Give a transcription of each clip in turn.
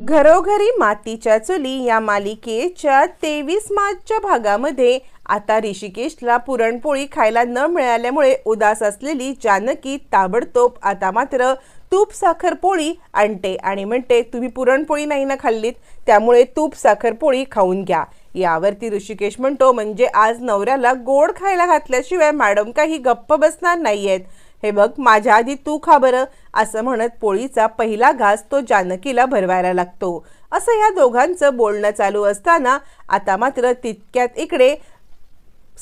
घरोघरी मातीच्या चुली या मालिकेच्या तेवीस मार्चच्या भागामध्ये आता ऋषिकेशला पुरणपोळी खायला न मिळाल्यामुळे उदास असलेली जानकी ताबडतोब आता मात्र तूप साखर पोळी आणते आणि म्हणते तुम्ही पुरणपोळी नाही ना खाल्लीत त्यामुळे तूप साखर पोळी खाऊन घ्या. यावरती ऋषिकेश म्हणतो म्हणजे आज नवऱ्याला गोड खायला घातल्याशिवाय मॅडम काही गप्प बसणार नाहीयेत. हे बघ माझ्या आधी तू खा बरं. असं म्हणत पोळीचा पहिला घास तो जानकीला भरवायला लागतो. असं ह्या दोघांचं बोलणं चालू असताना आता मात्र तितक्यात इकडे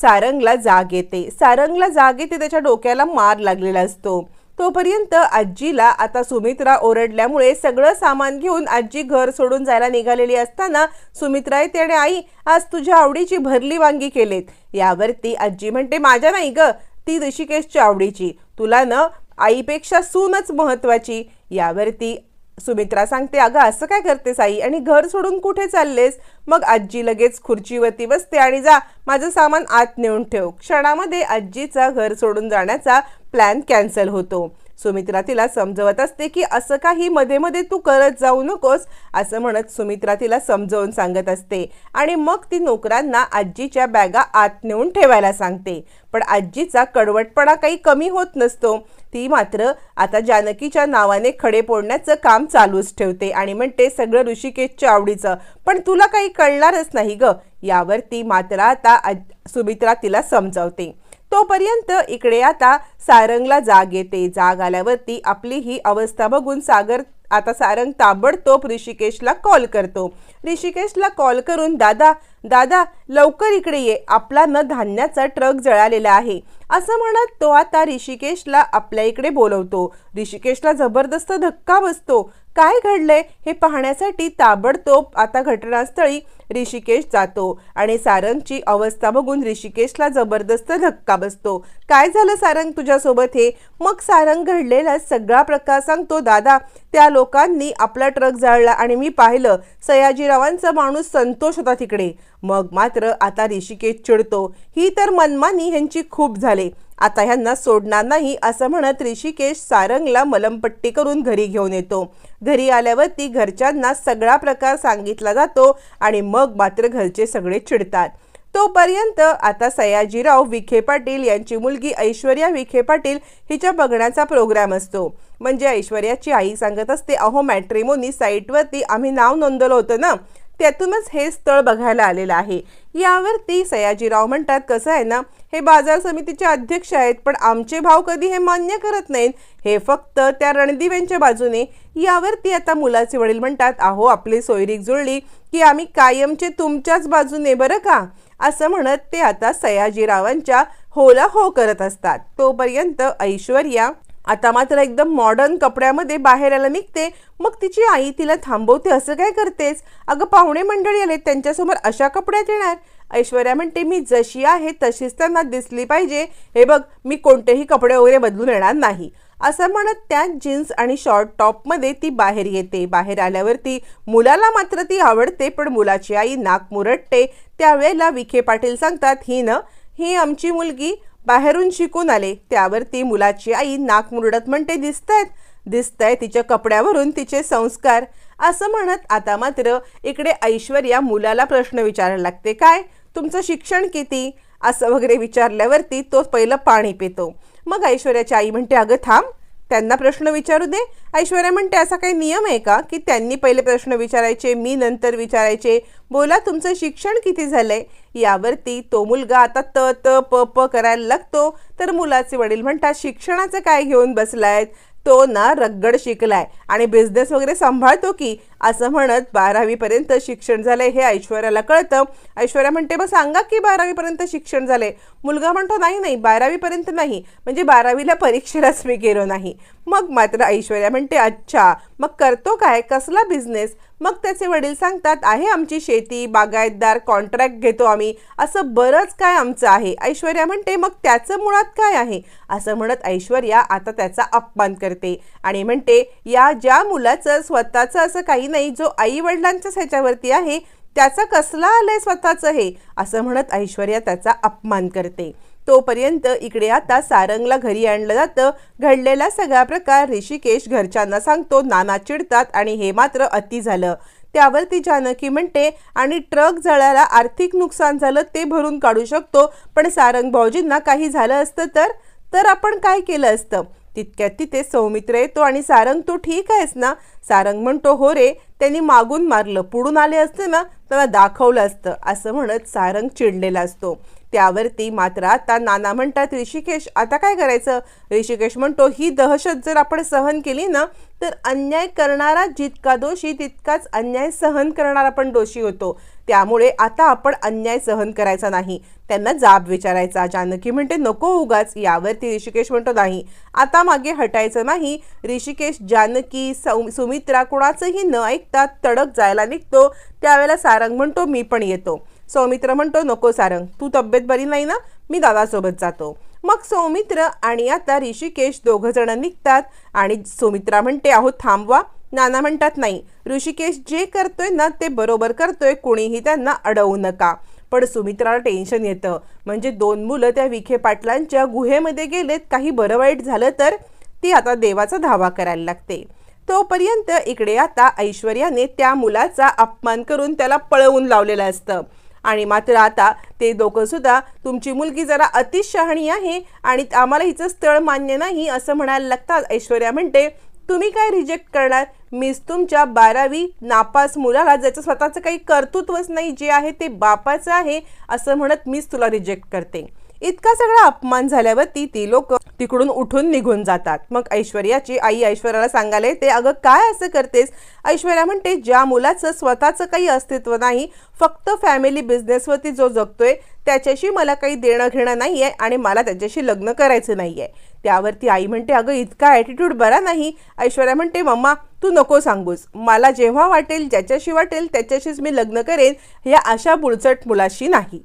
सारंगला जाग येते. सारंगला जाग येते त्याच्या डोक्याला मार लागलेला असतो. तोपर्यंत आजीला आता सुमित्रा ओरडल्यामुळे सगळं सामान घेऊन आजी घर सोडून जायला निघालेली असताना सुमित्रा येते आणि आई आज तुझ्या आवडीची भरली वांगी केलेत. यावरती आजी म्हणते माझ्या नाही ग. ती ऋषिकेशच्या आवडीची. तुला न आईपेक्षा सूनच महत्वाची यावरती सुमित्रा सांगते अगं असं काय करतेस आई? आणि घर सोडून कुठे चाललेस? मग आजी लगेच खुर्चीवरती बसते आणि जा माझं सामान आत नेऊन ठेव. क्षणामध्ये आजीचा घर सोडून जाण्याचा प्लॅन कॅन्सल होतो. सुमित्रा तिला समजवत असते की असं काही मध्ये मध्ये तू करत जाऊ नकोस असं म्हणत सुमित्रा तिला समजवून सांगत असते. आणि मग ती नोकरांना आजीच्या बॅगा आत नेऊन ठेवायला सांगते. पण आजीचा कडवटपणा काही कमी होत नसतो. ती मात्र आता जानकीच्या नावाने खडे पोडण्याचं काम चालूच ठेवते आणि म्हणते सगळं ऋषिकेशच्या आवडीचं. पण तुला काही कळणारच नाही ग. यावरती मात्र आता सुमित्रा तिला समजावते. तोपर्यंत इकडे आता सारंगला जाग येते. जाग आल्यावरती आपली ही अवस्था बघून सागर आता सारंग ताबडतोब ऋषिकेशला कॉल करतो. ऋषिकेशला कॉल करून दादा दादा लवकर इकडे ये. आपला न धान्याचा ट्रक जळालेला आहे. असं म्हणत तो आता ऋषिकेशला आपल्या इकडे बोलवतो. ऋषिकेशला जबरदस्त धक्का बसतो. काय घडलंय हे पाहण्यासाठी ताबडतोब आता घटनास्थळी ऋषिकेश जातो आणि सारंगची अवस्था बघून ऋषिकेशला जबरदस्त धक्का बसतो. काय झालं सारंग तुझ्यासोबत हे? मग सारंग घडलेला सगळा प्रकार सांगतो दादा त्या लोकांनी आपला ट्रक जाळला आणि मी पाहिलं सयाजीरावांचा माणूस संतोष होता तिकडे. मग मात्र आता ऋषिकेश चिडतो. ही तर मनमानी ह्यांची खूप झाले. आता ह्यांना सोडणार नाही असं म्हणत ऋषिकेश सारंगला मलमपट्टी करून घरी घेऊन येतो. घरी आल्यावरती घरच्यांना सगळा प्रकार सांगितला जातो आणि मग मात्र घरचे सगळे चिडतात. तोपर्यंत आता सयाजीराव विखे पाटील यांची मुलगी ऐश्वर्या विखे पाटील हिच्या बघण्याचा प्रोग्राम असतो. म्हणजे ऐश्वर्याची आई सांगत असते अहो मॅट्रिमोनी साईटवरती आम्ही नाव नोंदवलं होतं ना त्यातूनच हे स्थळ बघायला आलेलं आहे. यावरती सयाजीराव म्हणतात कसं आहे ना हे बाजार समितीचे अध्यक्ष आहेत पण आमचे भाव कधी हे मान्य करत नाहीत. हे फक्त त्या रणदिव्यांच्या बाजूने. यावरती आता मुलाचे वडील म्हणतात अहो आपली सोयरीक जुळली की आम्ही कायमचे तुमच्याच बाजूने बरं का? असं म्हणत ते आता सयाजीरावांच्या होला हो करत असतात. तोपर्यंत ऐश्वर्या आता मात्र एकदम मॉडर्न कपड्यामध्ये बाहेर यायला निघते. मग तिची आई तिला थांबवते असं काय करतेस? अगं पाहुणे मंडळी आले त्यांच्यासमोर अशा कपड्यात येणार. ऐश्वर्या म्हणते मी जशी आहे तशीच त्यांना दिसली पाहिजे. हे बघ मी कोणतेही कपडे वगैरे बदलून येणार नाही. असं म्हणत त्यात जीन्स आणि शॉर्ट टॉपमध्ये ती बाहेर येते. बाहेर आल्यावरती मुलाला मात्र ती आवडते पण मुलाची आई नाक मुरटते. त्यावेळेला विखे पाटील सांगतात ही न ही आमची मुलगी. बाहेरून शिकून आले. त्यावरती मुलाची आई नाक मुरडत म्हणते दिसतायत दिसतंय तिच्या कपड्यावरून तिचे संस्कार. असं म्हणत आता मात्र इकडे ऐश्वर्या मुलाला प्रश्न विचारायला लागते काय तुमचं शिक्षण किती? असं वगैरे विचारल्यावरती तो पहिलं पाणी पितो. मग ऐश्वर्याची आई म्हणते अगं थांब त्यांना प्रश्न विचारू दे. ऐश्वर्या म्हणते असा काही नियम आहे का की त्यांनी पहिले प्रश्न विचारायचे मी नंतर विचारायचे? बोला तुमचं शिक्षण किती झालंय? यावरती तो मुलगा आता त त प प करायला लागतो. तर मुलाचे वडील म्हणतात शिक्षणाचं काय घेऊन बसलायत? तो ना रगड शिकलाय. आणि बिझनेस वगैरे सांभाळतो की असं म्हणत बारावीपर्यंत शिक्षण झालंय हे ऐश्वर्याला कळतं. ऐश्वर्या म्हणते मग सांगा की बारावीपर्यंत शिक्षण झालंय. मुलगा म्हणतो नाही नाही बारावीपर्यंत नाही. म्हणजे बारावीला परीक्षेलाच मी गेलो नाही. मग मात्र ऐश्वर्या म्हणते अच्छा मग करतो काय? कसला बिझनेस मग त्याचे वडील सांगतात आहे आमची शेती बागायतदार कॉन्ट्रॅक्ट घेतो आम्ही. असं बरंच काय आमचं आहे. ऐश्वर्या म्हणते मग त्याचं मुळात काय आहे? असं म्हणत ऐश्वर्या आता त्याचा अपमान करते आणि म्हणते या ज्या मुलाचं स्वतःचं असं काही नाही जो आई वडिलांच्याच ह्याच्यावरती आहे त्याचा कसला आलंय स्वतःचं हे? असं म्हणत ऐश्वर्या त्याचा अपमान करते. तोपर्यंत इकडे आता सारंगला घरी आणलं जातं. घडलेला सगळा प्रकार ऋषिकेश घरच्यांना सांगतो नाना चिडतात आणि हे मात्र अति झालं. त्यावरती जानकी म्हणते आणि ट्रक जळायला आर्थिक नुकसान झालं ते भरून काढू शकतो पण सारंग भाऊजींना काही झालं असतं तर? तर आपण काय केलं असतं? तितक्यात तिथे सौमित्र येतो आणि सारंग तू ठीक आहेस ना? सारंग म्हणतो हो रे त्यांनी मागून मारलं पुढून आले असते ना त्यांना दाखवलं असतं असं म्हणत सारंग चिडलेला असतो. त्यावरती मात्र आता नाना म्हणतात ऋषिकेश आता काय करायचं? ऋषिकेश म्हणतो ही दहशत जर आपण सहन केली ना तर अन्याय करणारा जितका दोषी तितकाच अन्याय सहन करणारा पण दोषी होतो. त्यामुळे आता आपण अन्याय सहन करायचा नाही. त्यांना जाब विचारायचा. जानकी म्हणते नको उगाच यावरती ऋषिकेश म्हणतो नाही आता मागे हटायचं नाही. ऋषिकेश जानकी सौ सुमित्रा कोणाचंही न ऐकता तडक जायला निघतो. त्यावेळेला सारंग म्हणतो मी पण येतो. सौमित्र म्हणतो नको सारंग तू तब्येत बरी नाही ना? मी दादासोबत जातो. मग सौमित्र आणि आता ऋषिकेश दोघं जण निघतात आणि सौमित्रा म्हणते अहो थांबवा. नाना म्हणतात नाही ऋषिकेश जे करतोय ना ते बरोबर करतोय कुणीही त्यांना अडवू नका. पण सुमित्राला टेन्शन येतं. म्हणजे दोन मुलं त्या विखे पाटलांच्या गुहेमध्ये गेलेत काही बरं वाईट झालं तर ती आता देवाचा धावा करायला लागते. तोपर्यंत इकडे आता ऐश्वर्याने त्या मुलाचा अपमान करून त्याला पळवून लावलेलं असतं. आणि मात्र आता ते दोघं सुद्धा तुमची मुलगी जरा अतिशहाणी आहे आणि आम्हाला हिचं स्थळ मान्य नाही असं म्हणायला लागतात. ऐश्वर्या म्हणते तुम्ही काय रिजेक्ट करणार? मीच तुमच्या बारावी नापास मुलाला ज्याचं स्वतःचं काही कर्तृत्वच नाही जे आहे ते बापाचं आहे असं म्हणत मीच तुला रिजेक्ट करते. इतका सगळा अपमान झाल्यावरती ती लोक तिकडून उठून निघून जातात. मग ऐश्वर्याची आई ऐश्वर्याला सांगायला ते अगं काय असं करतेस? ऐश्वर्या म्हणते ज्या मुलाचं स्वतःचं काही अस्तित्व नाही फक्त फॅमिली बिझनेसवरती जो जगतोय त्याच्याशी मला काही देणं घेणं नाही आहे आणि मला त्याच्याशी लग्न करायचं नाही आहे त्यावरती आई म्हणते अगं इतका ॲटिट्यूड बरा नाही. ऐश्वर्या म्हणते मम्मा तू नको सांगूस. मला जेव्हा वाटेल ज्याच्याशी वाटेल त्याच्याशीच मी लग्न करेन या अशा बुळचट मुलाशी नाही.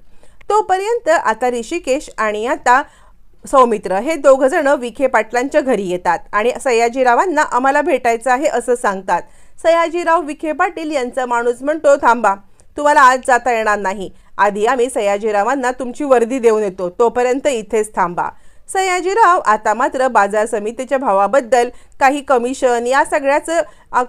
तोपर्यंत आता ऋषिकेश आणि आता सौमित्र हे दोघंजणं विखे पाटलांच्या घरी येतात आणि सयाजीरावांना आम्हाला भेटायचं आहे असं सांगतात. सयाजीराव विखे पाटील यांचा माणूस म्हणतो थांबा तुम्हाला आज जाता येणार नाही. आधी आम्ही सयाजीरावांना तुमची वर्दी देऊन येतो. तोपर्यंत इथेच थांबा. सयाजीराव आता मात्र बाजार समितीच्या भावाबद्दल काही कमिशन या सगळ्याचं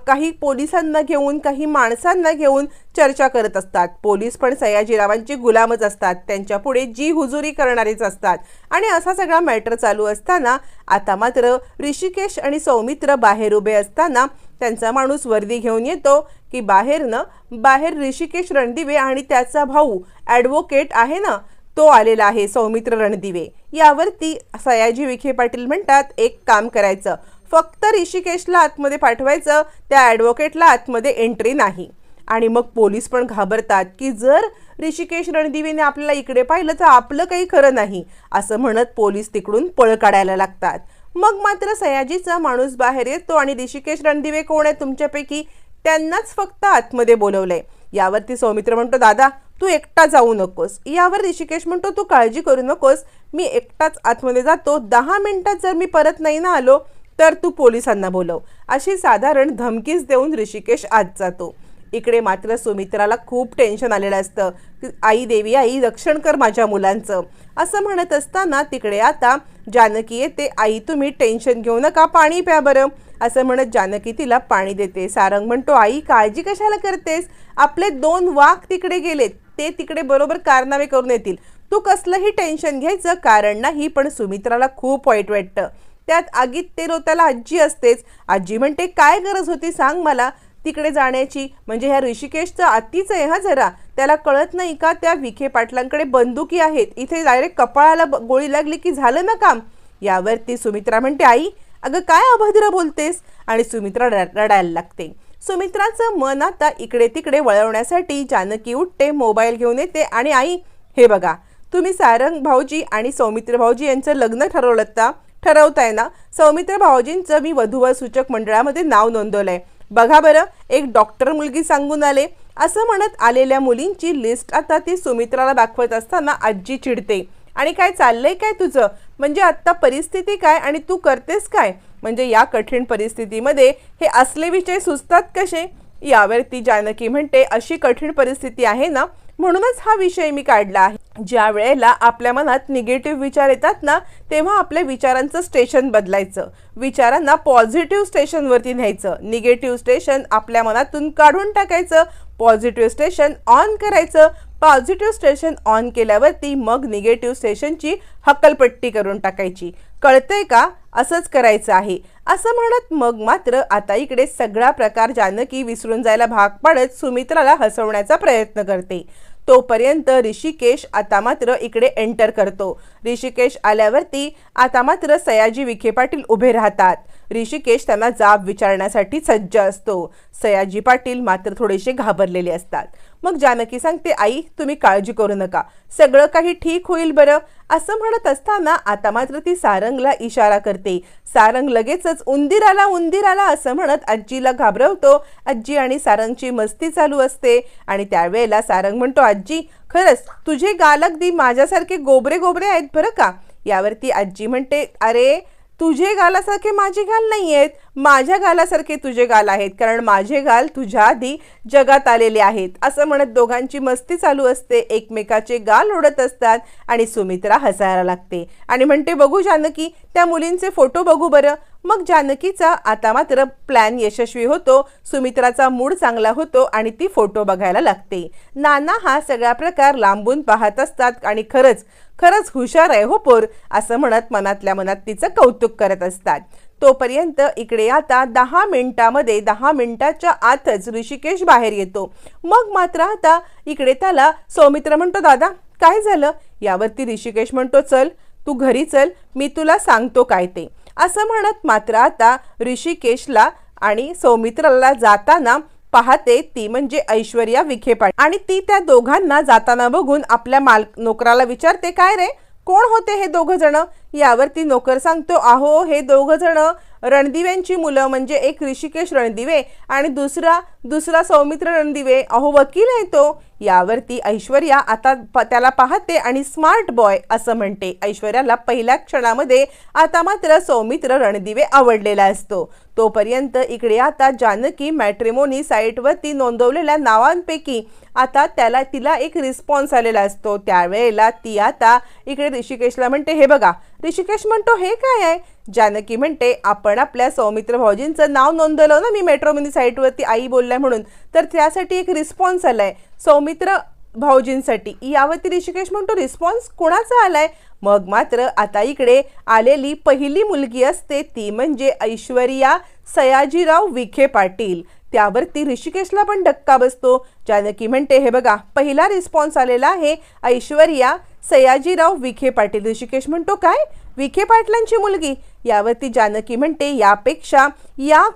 काही पोलिसांना घेऊन काही माणसांना घेऊन चर्चा करत असतात. पोलीस पण सयाजीरावांची गुलामच असतात. त्यांच्या पुढे जी हुजुरी करणारेच असतात. आणि असा सगळा मॅटर चालू असताना आता मात्र ऋषिकेश आणि सौमित्र बाहेर उभे असताना त्यांचा माणूस वर्दी घेऊन येतो की बाहेरनं बाहेर ऋषिकेश रणदिवे आणि त्याचा भाऊ ॲडव्होकेट आहे ना तो आलेला आहे सौमित्र रणदिवे. यावरती सयाजी विखे पाटील म्हणतात एक काम करायचं. फक्त ऋषिकेशला आतमध्ये पाठवायचं त्या ॲडव्होकेटला आतमध्ये एंट्री नाही. आणि मग पोलीस पण घाबरतात की जर ऋषिकेश रणदिवेने आपल्याला इकडे पाहिलं तर आपलं काही खरं नाही असं म्हणत पोलीस तिकडून पळ काढायला लागतात. मग मात्र सयाजीचा माणूस बाहेर येतो आणि ऋषिकेश रणदिवे कोण आहे तुमच्यापैकी? त्यांनाच फक्त आतमध्ये बोलवलंय. यावरती सौमित्र म्हणतो दादा तू एकटा जाऊ नकोस. यावर ऋषिकेश म्हणतो तू काळजी करू नकोस. मी एकटाच आतमध्ये जातो. दहा मिनिटात जर मी परत नाही ना आलो तर तू पोलिसांना बोलव. अशी साधारण धमकीच देऊन ऋषिकेश आत जातो. इकडे मात्र सुमित्राला खूप टेन्शन आलेलं असतं. की आई देवी आई रक्षण कर माझ्या मुलांचं. असं म्हणत असताना तिकडे आता जानकी येते. आई तुम्ही टेन्शन घेऊ नका पाणी प्या बरं. असं म्हणत जानकी तिला पाणी देते. सारंग म्हणतो आई काळजी कशाला करतेस? आपले दोन वाघ तिकडे गेलेत. ते तिकडे बरोबर कारनामे करून येतील. तू कसलंही टेन्शन घ्यायचं कारण नाही पण सुमित्राला खूप वाईट वाटतं. त्यात आगीत ते रोताला आजी असतेच. आजी म्हणते काय गरज होती सांग मला. तिकडे जाण्याची. म्हणजे ह्या ऋषिकेशचं अतिच आहे हा जरा. त्याला कळत नाही का त्या विखे पाटलांकडे बंदुकी आहेत? इथे डायरेक्ट कपाळाला ब- गोळी लागली की झालं ना काम? यावरती सुमित्रा म्हणते आई अगं काय अभद्र बोलतेस? आणि सुमित्रा रड- रडायला लागते. सुमित्राचं मन आता इकडे तिकडे वळवण्यासाठी जानकी उठते मोबाईल घेऊन येते आणि आई हे बघा तुम्ही सारंग भाऊजी आणि सौमित्र भाऊजी यांचं लग्न ठरवलं का? ठरवताय ना? सौमित्र भाऊजींचं मी वधूवर सूचक मंडळामध्ये नाव नोंदवलंय. बघा बरं एक डॉक्टर मुलगी सांगून आले. असं म्हणत आलेल्या मुलींची लिस्ट आता ती सुमित्राला दाखवत असताना आजी चिडते. आणि काय चाललंय काय तुझं? म्हणजे आत्ता परिस्थिती काय आणि तू करतेस काय? म्हणजे या कठीण परिस्थितीमध्ये हे असले विषय सुचतात कसे? यावरती जानकी म्हणते अशी कठीण परिस्थिती आहे ना म्हणूनच हा विषय मी काढला आहे. ज्या वेळेला आपल्या मनात निगेटिव्ह विचार येतात ना तेव्हा आपल्या विचारांचं स्टेशन बदलायचं. विचारांना पॉझिटिव्ह स्टेशनवरती न्यायचं. निगेटिव्ह स्टेशन आपल्या मनातून काढून टाकायचं. पॉझिटिव्ह स्टेशन ऑन करायचं. पॉझिटिव्ह स्टेशन ऑन केल्यावरती मग निगेटिव्ह स्टेशनची हक्कलपट्टी करून टाकायची. कळतंय का? असंच करायचं आहे. असं म्हणत मग मात्र आता इकडे सगळा प्रकार जानकी विसरून जायला भाग पाडत सुमित्राला हसवण्याचा प्रयत्न करते. तोपर्यंत ऋषिकेश आता मात्र इकडे एंटर करतो. ऋषिकेश आल्यावरती आता मात्र सयाजी विखे पाटील उभे राहतात. ऋषिकेश त्यांना जाब विचारण्यासाठी सज्ज असतो. सयाजी पाटील मात्र थोडेसे घाबरलेले असतात. मग जानकी सांगते आई तुम्ही काळजी करू नका. सगळं काही ठीक होईल बरं. असं म्हणत असताना आता मात्र ती सारंगला इशारा करते. सारंग लगेचच उंदीर आला उंदीर आला असं म्हणत आजीला घाबरवतो. आजी आणि सारंगची मस्ती चालू असते आणि त्यावेळेला सारंग म्हणतो आजी खरंच तुझे गाल अगदी माझ्यासारखे गोबरे गोबरे आहेत बरं का? यावरती आजी म्हणते अरे तुझे गालासारखे माझे गाल नाही आहेत माझ्या गालासारखे तुझे गाल आहेत. कारण माझे गाल तुझ्या आधी जगात आलेले आहेत. असं म्हणत दोघांची मस्ती चालू असते. एकमेकाचे गाल ओढत असतात आणि सुमित्रा हसायला लागते. आणि म्हणते बघू जानकी त्या मुलींचे फोटो बघू बरं. मग जानकीचा आता मात्र प्लॅन यशस्वी होतो. सुमित्राचा मूड चांगला होतो आणि ती फोटो बघायला लागते. नाना हा सगळा प्रकार लांबून पाहत असतात आणि खरंच खरंच हुशार आहे हो पोर असं म्हणत मनातल्या मनात तिचं कौतुक करत असतात. तोपर्यंत इकडे आता दहा मिनिटामध्ये दहा मिनिटाच्या आतच ऋषिकेश बाहेर येतो. मग मात्र आता इकडे त्याला सौमित्र म्हणतो दादा काय झालं? यावरती ऋषिकेश म्हणतो चल तू घरी चल मी तुला सांगतो काय ते. असं म्हणत मात्र आता ऋषिकेशला आणि सौमित्राला जाताना पाहते ती म्हणजे ऐश्वर्या विखे पाटील आणि ती त्या दोघांना जाताना बघून आपल्या माल नोकराला विचारते काय रे? कोण होते हे दोघ जण? यावरती नोकर सांगतो आहो हे दोघ जण रणदिव्यांची मुलं म्हणजे एक ऋषिकेश रणदिवे आणि दुसरा दुसरा सौमित्र रणदिवे. अहो वकील आहे तो. यावरती ऐश्वर्या आता प त्याला पाहते आणि स्मार्ट बॉय असं म्हणते. ऐश्वर्याला पहिल्या क्षणामध्ये आता मात्र सौमित्र रणदिवे आवडलेला असतो. तोपर्यंत इकडे आता जानकी मॅट्रिमोनी साईटवरती नोंदवलेल्या नावांपैकी आता त्याला तिला एक रिस्पॉन्स आलेला असतो. त्यावेळेला ती आता इकडे ऋषिकेशला म्हणते हे बघा ऋषिकेश म्हणतो हे काय आहे? जानकी म्हणते आपण आपल्या सौमित्र भाऊजींचं नाव नोंदवलं ना मी मेट्रोमनी साईटवरती आई बोलल्या म्हणून तर त्यासाठी एक रिस्पॉन्स आलाय. सौमित्र भाऊजींसाठी. यावरती ऋषिकेश म्हणतो रिस्पॉन्स कोणाचा आलाय? मग मात्र आता इकडे आलेली पहिली मुलगी असते ती म्हणजे ऐश्वर्या सयाजीराव विखे पाटील. त्यावरती ऋषिकेशला पण धक्का बसतो. जानकी म्हणते हे बघा पहिला रिस्पॉन्स आलेला आहे ऐश्वर्या सयाजीराव विखे पाटील. ऋषिकेश म्हणतो काय? विखे पाटलांची मुलगी. यावरती जानकी म्हणते यापेक्षा या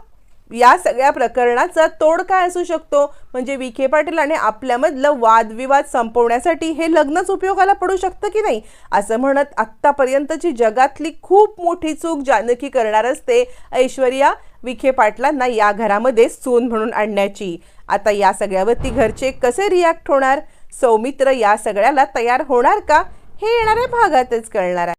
या सगळ्या प्रकरणाचा तोड काय असू शकतो? म्हणजे विखे पाटील आपल्यामधलं वादविवाद संपवण्यासाठी हे लग्नच उपयोगाला पडू शकतं की नाही? असं म्हणत आत्तापर्यंतची जगातली खूप मोठी चूक जानकी करणार असते ऐश्वर्या विखे पाटलांना या घरामध्ये सून म्हणून आणण्याची. आता या सगळ्यावरती घरचे कसे रिॲक्ट होणार? सौमित्र या सगळ्याला तयार होणार का? हे येणाऱ्या भागातच कळणार आहे.